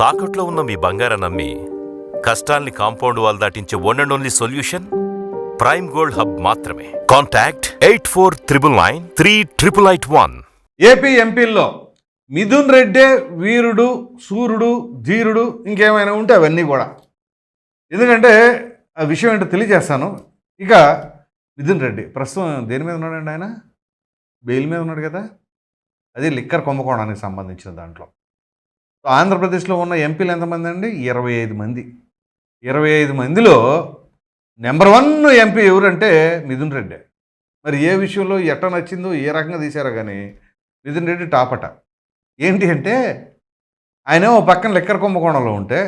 తాకట్లో ఉన్న మీ బంగారం నమ్మి కష్టాల్ని compound wall దాటించే one and only solution Prime Gold Hub మాత్రమే. Contact eight four triple nine three triple eight one AP ఎంపీల్లో Mithun రెడ్డే వీరుడు సూర్యుడు ధీరుడు ఇంకేమైనా ఉంటే అవన్నీ కూడా. ఎందుకంటే ఆ విషయం ఏంటో తెలియజేస్తాను. ఇక మిథున్ రెడ్డి ప్రస్తుతం దేని మీద ఉన్నాడండి ఆయన? బెయిల్ మీద ఉన్నాడు కదా? అది లిక్కర్ కుంభకోణానికి సంబంధించిన దాంట్లో. సో ఆంధ్రప్రదేశ్లో ఉన్న ఎంపీలు ఎంతమంది అండి? ఇరవై ఐదు మంది. ఇరవై ఐదు మందిలో నెంబర్ వన్ ఎంపీ ఎవరంటే మిథున్ రెడ్డి. మరి ఏ విషయంలో ఎట్ట నచ్చిందో ఏ రకంగా తీశారో కానీ మిథున్ రెడ్డి టాపట ఏంటి అంటే ఆయన ఓ పక్కన లెక్కర కుంభకోణంలో ఉంటే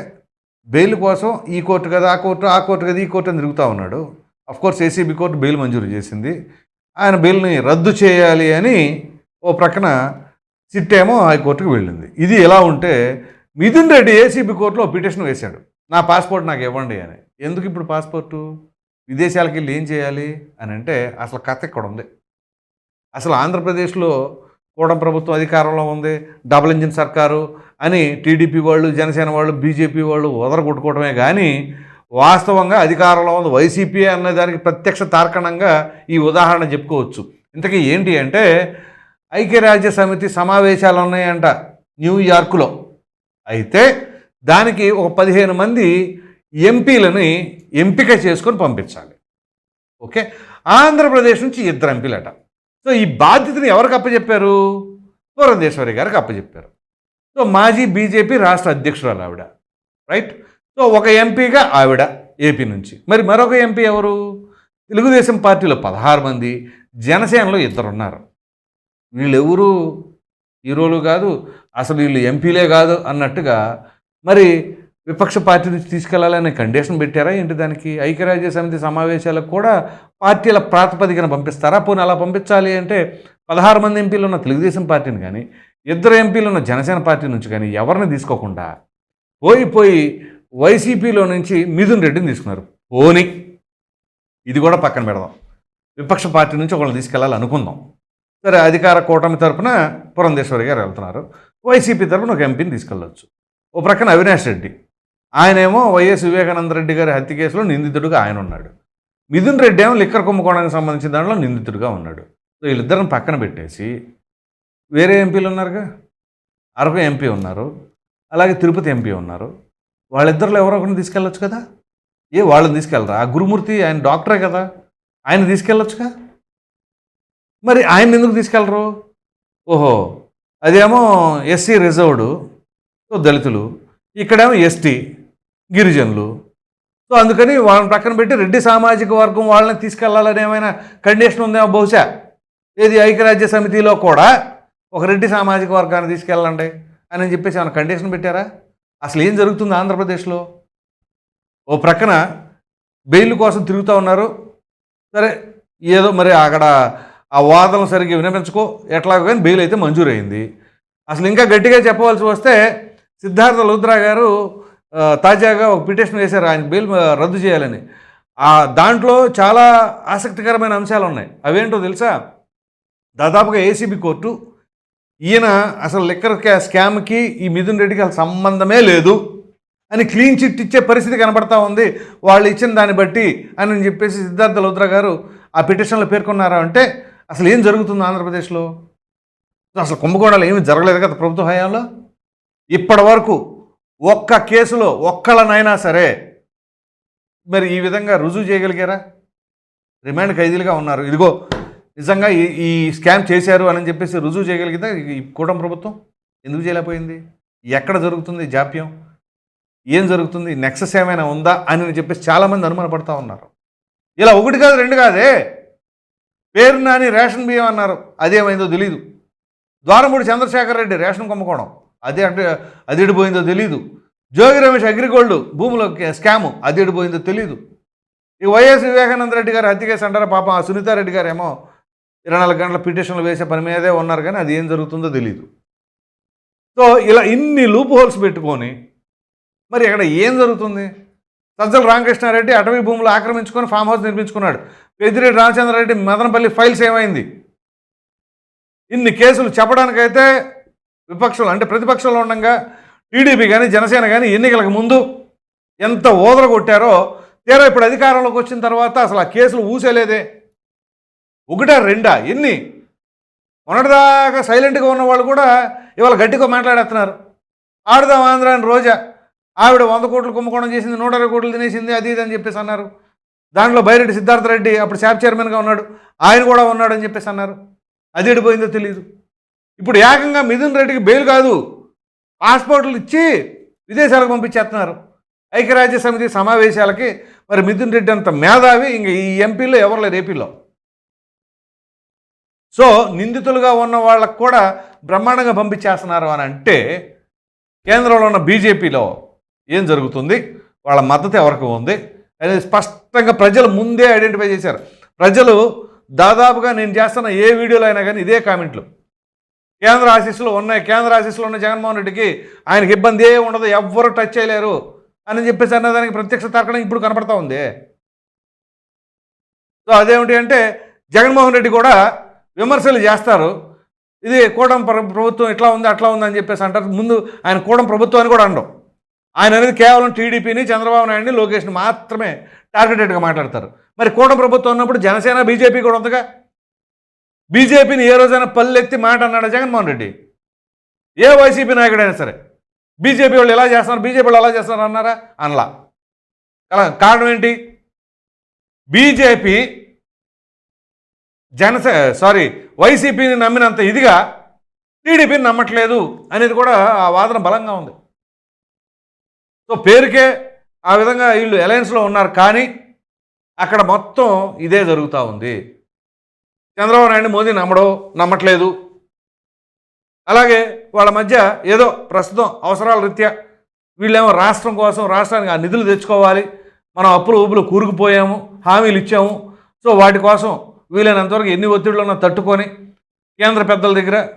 బెయిల్ కోసం ఈ కోర్టు కదా ఆ కోర్టు ఆ కోర్టు కదా ఈ కోర్టు అని తిరుగుతూ ఉన్నాడు. కోర్స్ ఏసీబీ కోర్టు బెయిల్ మంజూరు చేసింది. ఆయన బెయిల్ని రద్దు చేయాలి అని ఓ ప్రక్కన సిట్ ఏమో హైకోర్టుకు వెళ్ళింది. ఇది ఎలా ఉంటే మిథున్ రెడ్డి ఏసీబీ కోర్టులో పిటిషన్ వేశాడు. నా పాస్పోర్ట్ నాకు ఇవ్వండి అని. ఎందుకు ఇప్పుడు పాస్పోర్టు? విదేశాలకు వెళ్ళి ఏం చేయాలి? అని అంటే అసలు కథ ఇక్కడ ఉంది. అసలు ఆంధ్రప్రదేశ్లో కూడా ప్రభుత్వం అధికారంలో ఉంది. డబుల్ ఇంజిన్ సర్కారు అని టీడీపీ వాళ్ళు జనసేన వాళ్ళు బీజేపీ వాళ్ళు వదరగొట్టుకోవడమే కానీ వాస్తవంగా అధికారంలో ఉంది. వైసీపీ అనే దానికి ప్రత్యక్ష తార్కణంగా ఈ ఉదాహరణ చెప్పుకోవచ్చు. ఇంతకీ ఏంటి అంటే ఐక్యరాజ్య సమితి సమావేశాలు ఉన్నాయంట న్యూయార్క్లో అయితే దానికి ఒక పదిహేను మంది ఎంపీలని ఎంపిక చేసుకొని పంపించాలి. ఓకే? ఆంధ్రప్రదేశ్ నుంచి ఇద్దరు ఎంపీలట. సో ఈ బాధ్యతని ఎవరికి అప్పచెప్పారు పురంధేశ్వరి గారికి అప్పచెప్పారు సో మాజీ బీజేపీ రాష్ట్ర అధ్యక్షురాలు ఆవిడ. రైట్? సో ఒక ఎంపీగా ఆవిడ ఏపీ నుంచి. మరి మరొక ఎంపీ ఎవరు? తెలుగుదేశం పార్టీలో పదహారు మంది జనసేనలో ఇద్దరు ఉన్నారు వీళ్ళెవరూ హీరోలు కాదు అసలు వీళ్ళు ఎంపీలే కాదు అన్నట్టుగా మరి విపక్ష పార్టీ నుంచి తీసుకెళ్ళాలనే కండిషన్ పెట్టారా? ఏంటి దానికి? ఐక్యరాజ్య సమితి సమావేశాలకు కూడా పార్టీల ప్రాతిపదికన పంపిస్తారా? పోనీ అలా పంపించాలి అంటే పదహారు మంది ఎంపీలు ఉన్న తెలుగుదేశం పార్టీని కానీ ఇద్దరు ఎంపీలు ఉన్న జనసేన పార్టీ నుంచి కానీ ఎవరిని తీసుకోకుండా పోయి పోయి వైసీపీలో నుంచి మిథున్ రెడ్డిని తీసుకున్నారు. పోని ఇది కూడా పక్కన పెడదాం. విపక్ష పార్టీ నుంచి ఒకళ్ళని తీసుకెళ్ళాలి అనుకుందాం సరే అధికార కూటమి తరపున పురంధేశ్వరి గారు వెళ్తున్నారు. వైసీపీ తరపున ఒక ఎంపీని తీసుకెళ్ళొచ్చు. ఓ ప్రక్కన అవినాష్ రెడ్డి. ఆయనేమో వైఎస్ వివేకానంద రెడ్డి గారి హత్య కేసులో నిందితుడిగా ఆయన ఉన్నాడు. మిథున్ రెడ్డి ఏమో లిక్కర్ కుంభకోణానికి సంబంధించిన దాంట్లో నిందితుడిగా ఉన్నాడు. సో వీళ్ళిద్దరిని పక్కన పెట్టేసి వేరే ఎంపీలు ఉన్నారుగా? అరకు ఎంపీ ఉన్నారు. అలాగే తిరుపతి ఎంపీ ఉన్నారు. వాళ్ళిద్దరిలో ఎవరో ఒకరిని తీసుకెళ్ళొచ్చు కదా? ఏ వాళ్ళని తీసుకెళ్ళరా? ఆ గురుమూర్తి ఆయన డాక్టరే కదా? ఆయన తీసుకెళ్ళొచ్చుగా? మరి ఆయన ఎందుకు తీసుకెళ్ళరు? ఓహో అదేమో ఎస్సీ రిజర్వ్డ్ సో దళితులు ఇక్కడేమో ఎస్టీ గిరిజనులు. సో అందుకని వాళ్ళని పక్కన పెట్టి రెడ్డి సామాజిక వర్గం వాళ్ళని తీసుకెళ్ళాలని ఏమైనా కండిషన్ ఉందేమో బహుశా? ఏది ఐక్యరాజ్య సమితిలో కూడా ఒక రెడ్డి సామాజిక వర్గాన్ని తీసుకెళ్ళండి అని చెప్పేసి ఏమైనా కండిషన్ పెట్టారా? అసలు ఏం జరుగుతుంది ఆంధ్రప్రదేశ్లో? ఓ ప్రక్కన బెయిల్ కోసం తిరుగుతూ ఉన్నారు. సరే ఏదో మరి అక్కడ ఆ వాదనలు సరిగ్గా వినిపించుకో ఎట్లాగో కానీ బెయిల్ అయితే మంజూరైంది అసలు ఇంకా గట్టిగా చెప్పవలసి వస్తే సిద్ధార్థ లుద్రా గారు తాజాగా ఒక పిటిషన్ వేశారు ఆయన బెయిల్ రద్దు చేయాలని. ఆ దాంట్లో చాలా ఆసక్తికరమైన అంశాలు ఉన్నాయి. అవేంటో తెలుసా? దాదాపుగా ఏసీబీ కోర్టు ఈయన అసలు లిక్కర్ క్యా- స్కామ్కి ఈ మిథున్ రెడ్డికి అసలు సంబంధమే లేదు అని క్లీన్ చిట్ ఇచ్చే పరిస్థితి కనబడతా ఉంది. వాళ్ళు ఇచ్చిన దాన్ని బట్టి అని చెప్పేసి సిద్ధార్థ లుద్రా గారు ఆ పిటిషన్లో పేర్కొన్నారా అంటే అసలు ఏం జరుగుతుంది ఆంధ్రప్రదేశ్లో? అసలు కుంభకోణాలు ఏమీ జరగలేదు కదా ప్రభుత్వ హయాంలో? ఇప్పటి వరకు ఒక్క కేసులో ఒక్కళ్ళనైనా సరే మరి ఈ విధంగా రుజువు చేయగలిగారా? రిమాండ్ ఖైదీలుగా ఉన్నారు. ఇదిగో నిజంగా ఈ ఈ స్కామ్ చేశారు అని చెప్పేసి రుజువు చేయగలిగితే ఈ కూటమి ప్రభుత్వం? ఎందుకు చేయలేకపోయింది? ఎక్కడ జరుగుతుంది జాప్యం? ఏం జరుగుతుంది? నెక్సెస్ ఏమైనా ఉందా అని చెప్పేసి చాలామంది అనుమానపడతా ఉన్నారు. ఇలా ఒకటి కాదు రెండు కాదే? పేరు నాని రేషన్ బియ్యం అన్నారు. అదేమైందో తెలీదు. ద్వారంపూడి చంద్రశేఖర్ రెడ్డి రేషన్ కుంభకోణం. అదే అంటే అది ఎడిపోయిందో తెలీదు. జోగి రమేష్ అగ్రిగోల్డ్ భూముల స్కాము. అది ఎడిపోయిందో తెలీదు. ఈ వైఎస్ వివేకానంద రెడ్డి గారు హత్య కేసు అంటారా? పాపం ఆ సునీతారెడ్డి గారు ఏమో ఇరవై నాలుగు గంటల పిటిషన్లు వేసే పని మీదే ఉన్నారు కానీ అది ఏం జరుగుతుందో తెలీదు. సో ఇలా ఇన్ని లూప్ హోల్స్ పెట్టుకొని మరి అక్కడ ఏం జరుగుతుంది? సజ్జల రామకృష్ణారెడ్డి అటవీ భూములు ఆక్రమించుకొని ఫామ్ హౌస్ నిర్మించుకున్నాడు. పెద్దిరెడ్డి రామచంద్రారెడ్డి మదనపల్లి ఫైల్స్ ఏమైంది? ఇన్ని కేసులు చెప్పడానికైతే విపక్షంలో అంటే ప్రతిపక్షంలో ఉండగా టీడీపీ కానీ జనసేన కానీ ఎన్నికలకు ముందు ఎంత ఓదర కొట్టారో తీరా ఇప్పుడు అధికారంలోకి వచ్చిన తర్వాత అసలు ఆ కేసులు ఊసేలేదే. ఒకటా రెండా ఎన్ని? మొన్నటిదాకా సైలెంట్గా ఉన్న వాళ్ళు కూడా ఇవాళ గట్టిగా మాట్లాడేస్తున్నారు. ఆడదాం ఆంధ్ర అని రోజా. ఆవిడ వంద కోట్లు కుంభకోణం చేసింది నూట అరవై కోట్లు తినేసింది అది ఇది అని చెప్పేసి అన్నారు. దాంట్లో బైరెడ్డి సిద్ధార్థ రెడ్డి అప్పుడు శాప్ చైర్మన్గా ఉన్నాడు ఆయన కూడా ఉన్నాడు అని చెప్పేసి అన్నారు. అది ఎడిపోయిందో తెలియదు ఇప్పుడు ఏకంగా మిథున్ రెడ్డికి బెయిల్ కాదు పాస్పోర్ట్లు ఇచ్చి విదేశాలకు పంపించేస్తున్నారు. ఐక్యరాజ్య సమితి సమావేశాలకి మరి మిథున్ రెడ్డి అంత మేధావి ఇంక ఈ ఎంపీలో ఎవరు లేరు ఏపీలో. సో నిందితులుగా ఉన్న వాళ్ళకు కూడా బ్రహ్మాండంగా పంపించేస్తున్నారు అని అంటే కేంద్రంలో ఉన్న బీజేపీలో ఏం జరుగుతుంది? వాళ్ళ మద్దతు ఎవరికి ఉంది? అనేది స్పష్టంగా ప్రజలు ముందే ఐడెంటిఫై చేశారు. ప్రజలు దాదాపుగా నేను చేస్తున్న ఏ వీడియోలో అయినా కానీ ఇదే కామెంట్లు. కేంద్ర ఆశీస్సులు ఉన్నాయి. కేంద్ర ఆశీస్సులు ఉన్న జగన్మోహన్ రెడ్డికి ఆయనకి ఇబ్బంది ఏ ఉండదు. ఎవ్వరు టచ్ చేయలేరు అని చెప్పేసి అన్నదానికి ప్రత్యక్ష తర్కడం ఇప్పుడు కనపడతా ఉంది. సో అదేమిటి అంటే జగన్మోహన్ రెడ్డి కూడా విమర్శలు చేస్తారు. ఇది కూడం ప్రభుత్వం ఇట్లా ఉంది అట్లా ఉంది అని చెప్పేసి అంటారు. ముందు ఆయన కూడం ప్రభుత్వం అని కూడా అనడం. ఆయన అనేది కేవలం టీడీపీని చంద్రబాబు నాయుడిని లోకేష్ని మాత్రమే టార్గెటెడ్గా మాట్లాడతారు. మరి కూడం ప్రభుత్వం ఉన్నప్పుడు జనసేన బీజేపీ కూడా ఉందిగా? బీజేపీని ఏ రోజైనా పల్లెత్తి మాట అన్నాడు జగన్మోహన్ రెడ్డి? ఏ వైసీపీ నాయకుడైనా సరే. బీజేపీ వాళ్ళు ఎలా చేస్తున్నారు? బీజేపీ వాళ్ళు ఎలా చేస్తున్నారు అన్నారా? అనలా. కారణం ఏంటి? బీజేపీ జనసే సారీ వైసీపీని నమ్మినంత ఇదిగా టీడీపీని నమ్మట్లేదు అనేది కూడా ఆ వాదన బలంగా ఉంది. సో పేరుకే ఆ విధంగా వీళ్ళు అలయన్స్లో ఉన్నారు. కానీ అక్కడ మొత్తం ఇదే జరుగుతూ ఉంది. చంద్రబాబు నాయుడు మోదీ నమ్మడం నమ్మట్లేదు. అలాగే వాళ్ళ మధ్య ఏదో ప్రస్తుతం అవసరాల రీత్యా వీళ్ళేమో రాష్ట్రం కోసం రాష్ట్రానికి ఆ నిధులు తెచ్చుకోవాలి. మనం అప్పులు ఊపులు కూరుకుపోయాము హామీలు ఇచ్చాము. సో వాటి కోసం వీలైనంతవరకు ఎన్ని ఒత్తిడిలో ఉన్నా తట్టుకొని కేంద్ర పెద్దల దగ్గర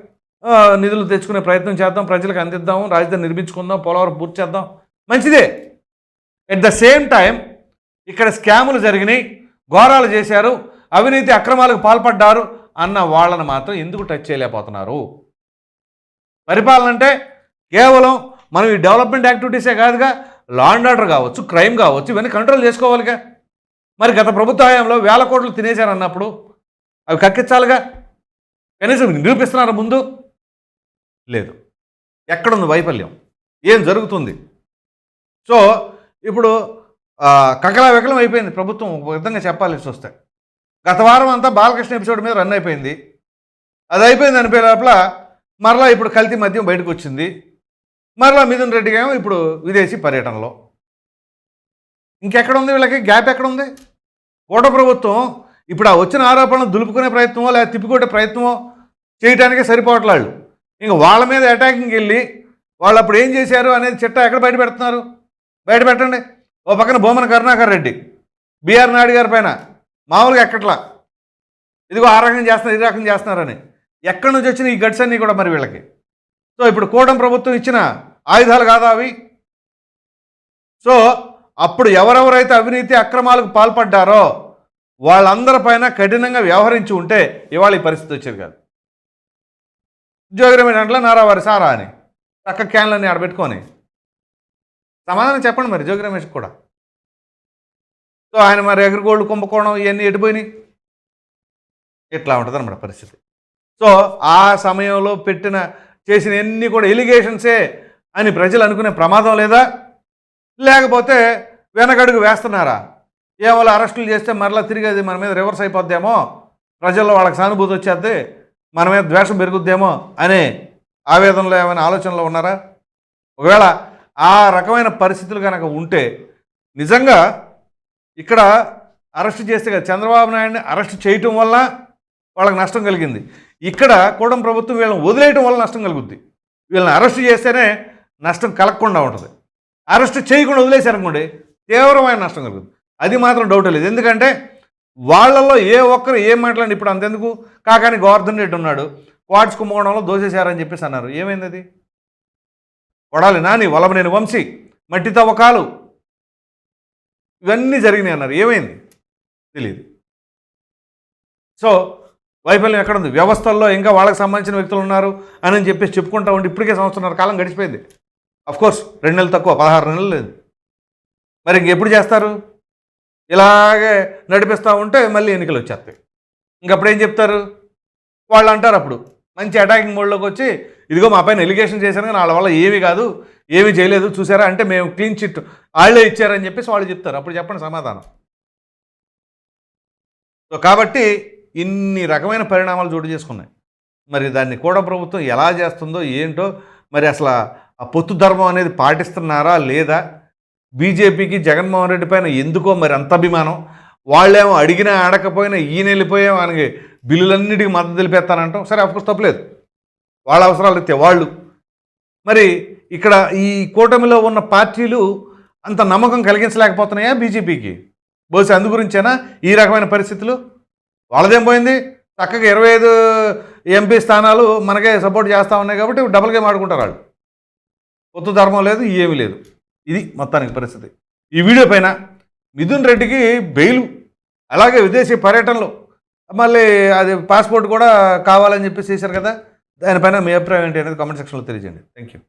నిధులు తెచ్చుకునే ప్రయత్నం చేద్దాం. ప్రజలకు అందిద్దాము. రాజధాని నిర్మించుకుందాం. పోలవరం పూర్తి చేద్దాం. మంచిదే. ఎట్ ద సేమ్ టైం ఇక్కడ స్కాములు జరిగినాయి ఘోరాలు చేశారు అవినీతి అక్రమాలకు పాల్పడ్డారు అన్న వాళ్ళని మాత్రం ఎందుకు టచ్ చేయలేకపోతున్నారు? పరిపాలన అంటే కేవలం మనం ఈ డెవలప్మెంట్ యాక్టివిటీసే కాదుగా లా అండ్ ఆర్డర్ కావచ్చు క్రైమ్ కావచ్చు ఇవన్నీ కంట్రోల్ చేసుకోవాలిగా. మరి గత ప్రభుత్వ హయాంలో వేల కోట్లు తినేశారన్నప్పుడు అవి కక్కించాలిగా? కనీసం నిరూపిస్తున్నారు ముందు? లేదు. ఎక్కడుంది వైఫల్యం? ఏం జరుగుతుంది? సో ఇప్పుడు ఆ, కకలా వికలం అయిపోయింది ప్రభుత్వం. ఒక విధంగా చెప్పాల్సి వస్తే గత వారం అంతా బాలకృష్ణ ఎపిసోడ్ మీద రన్ అయిపోయింది. అది అయిపోయింది అనిపోయే లోపల మరలా ఇప్పుడు కల్తీ మద్యం బయటకు వచ్చింది. మరలా మిథున్ రెడ్డి ఏమో ఇప్పుడు విదేశీ పర్యటనలో. ఇంకెక్కడ ఉంది వీళ్ళకి? గ్యాప్ ఎక్కడ ఉంది? కూట ప్రభుత్వం ఇప్పుడు ఆ వచ్చిన ఆరోపణలు దులుపుకునే ప్రయత్నమో లేదా తిప్పికొట్టే ప్రయత్నమో చేయడానికే సరిపోవట్లేదు. ఇంకా వాళ్ళ మీద అటాకింగ్ వెళ్ళి వాళ్ళు అప్పుడు ఏం చేశారు అనేది చిట్టా ఎక్కడ బయట పెడుతున్నారు బయట పెట్టండి. ఓ పక్కన భూమన కరుణాకర్ రెడ్డి బీఆర్ నాయుడు గారి పైన. మామూలుగా ఎక్కట్లా? ఇదిగో ఆ రకం చేస్తున్నారు ఈ రకం చేస్తున్నారని. ఎక్కడి నుంచి వచ్చిన ఈ గడ్స్ అన్నీ కూడా మరి వీళ్ళకి. సో ఇప్పుడు కూటమి ప్రభుత్వం ఇచ్చిన ఆయుధాలు కాదా అవి? సో అప్పుడు ఎవరెవరైతే అవినీతి అక్రమాలకు పాల్పడ్డారో వాళ్ళందరిపైన కఠినంగా వ్యవహరించి ఉంటే ఇవాళ ఈ పరిస్థితి వచ్చేది కాదు. ఉద్యోగం ఏంటంటే నారావారి సారా అని చక్క క్యాన్లన్నీ ఆడబెట్టుకొని. సమాధానం చెప్పండి మరి జోగి రమేష్ కూడా. సో ఆయన మరి అగ్రిగోల్డ్ కుంభకోణం ఇవన్నీ ఎటుపోయినాయి? ఇట్లా ఉంటుంది అనమాట పరిస్థితి. సో ఆ సమయంలో పెట్టిన చేసిన ఎన్ని కూడా ఎలిగేషన్సే అని ప్రజలు అనుకునే ప్రమాదం లేదా? లేకపోతే వెనకడుగు వేస్తున్నారా? ఏమో అరెస్టులు చేస్తే మరలా తిరిగి అది మన మీద రివర్స్ అయిపోద్దేమో? ప్రజల్లో వాళ్ళకి సానుభూతి వచ్చేద్ది మన మీద ద్వేషం పెరుగుద్దేమో అనే ఆవేదనలో ఏమైనా ఆలోచనలో ఉన్నారా? ఒకవేళ ఆ రకమైన పరిస్థితులు కనుక ఉంటే నిజంగా ఇక్కడ అరెస్ట్ చేస్తే కదా చంద్రబాబు నాయుడిని అరెస్ట్ చేయటం వల్ల వాళ్ళకి నష్టం కలిగింది. ఇక్కడ కూడం ప్రభుత్వం వీళ్ళని వదిలేయటం వల్ల నష్టం కలుగుద్ది. వీళ్ళని అరెస్ట్ చేస్తేనే నష్టం కలగకుండా ఉంటుంది. అరెస్ట్ చేయకుండా వదిలేశారనుకోండి తీవ్రమైన నష్టం కలుగుతుంది అది మాత్రం డౌట్ లేదు. ఎందుకంటే వాళ్ళల్లో ఏ ఒక్కరు ఏం మాట్లాడి ఇప్పుడు అంతెందుకు? కాకాని గోవర్ధన్ రెడ్డి ఉన్నాడు క్వాడ్స్ కుంభకోణంలో దోసేశారని చెప్పేసి అన్నారు. ఏమైంది అది? కొడాలి నాని వలమనేని వంశీ మట్టి తవ్వకాలు ఇవన్నీ జరిగినాయి అన్నారు. ఏమైంది? తెలియదు సో వైఫల్యం ఎక్కడుంది? వ్యవస్థల్లో ఇంకా వాళ్ళకి సంబంధించిన వ్యక్తులు ఉన్నారు అని చెప్పేసి చెప్పుకుంటా ఉండి ఇప్పటికే సంవత్సరాల కాలం గడిచిపోయింది. కోర్స్ రెండు నెలలు తక్కువ పదహారు నెలలు లేదు. మరి ఇంకెప్పుడు చేస్తారు? ఇలాగే నడిపిస్తూ ఉంటే మళ్ళీ ఎన్నికలు వచ్చేస్తాయి. ఇంకప్పుడు ఏం చెప్తారు? వాళ్ళు అంటారు అప్పుడు. మంచి అటాకింగ్ మోడ్లోకి వచ్చి ఇదిగో మా పైన ఎలిగేషన్ చేశాను కానీ వాళ్ళ వల్ల ఏమీ కాదు ఏమీ చేయలేదు చూసారా? అంటే మేము క్లీన్ చిట్ వాళ్ళే ఇచ్చారని చెప్పేసి వాళ్ళు చెప్తారు. అప్పుడు చెప్పండి సమాధానం. సో కాబట్టి ఇన్ని రకమైన పరిణామాలు చోటు చేసుకున్నాయి. మరి దాన్ని కూడా ప్రభుత్వం ఎలా చేస్తుందో ఏంటో మరి అసలు ఆ పొత్తు ధర్మం అనేది పాటిస్తున్నారా లేదా? బీజేపీకి జగన్మోహన్ రెడ్డి పైన ఎందుకో మరి అంత అభిమానం? వాళ్ళేమో అడిగినా ఆడకపోయినా ఈయన వెళ్ళిపోయాం మనకి బిల్లులన్నిటికీ మద్దతు తెలిపేస్తానంటాం. సరే అఫ్కోర్స్ తప్పలేదు. వాళ్ళ అవసరాలు అయితే వాళ్ళు. మరి ఇక్కడ ఈ కూటమిలో ఉన్న పార్టీలు అంత నమ్మకం కలిగించలేకపోతున్నాయా బీజేపీకి? బహుశా అందు గురించేనా? ఈ రకమైన పరిస్థితులు? వాళ్ళదేం పోయింది? చక్కగా ఇరవై ఐదు ఎంపీ స్థానాలు మనకే సపోర్ట్ చేస్తూ ఉన్నాయి కాబట్టి డబుల్ గేమ్ ఆడుకుంటారు వాళ్ళు. కొత్త ధర్మం లేదు ఏమీ లేదు. ఇది మొత్తానికి పరిస్థితి. ఈ వీడియో పైన మిథున్ రెడ్డికి బెయిల్. అలాగే విదేశీ పర్యటనలు. మళ్ళీ అది పాస్పోర్ట్ కూడా కావాలని చెప్పేసి చేశారు కదా. దానిపైన మీ అభిప్రాయం ఏంటి అనేది కామెంట్ సెక్షన్లో తెలియజేయండి. Thank you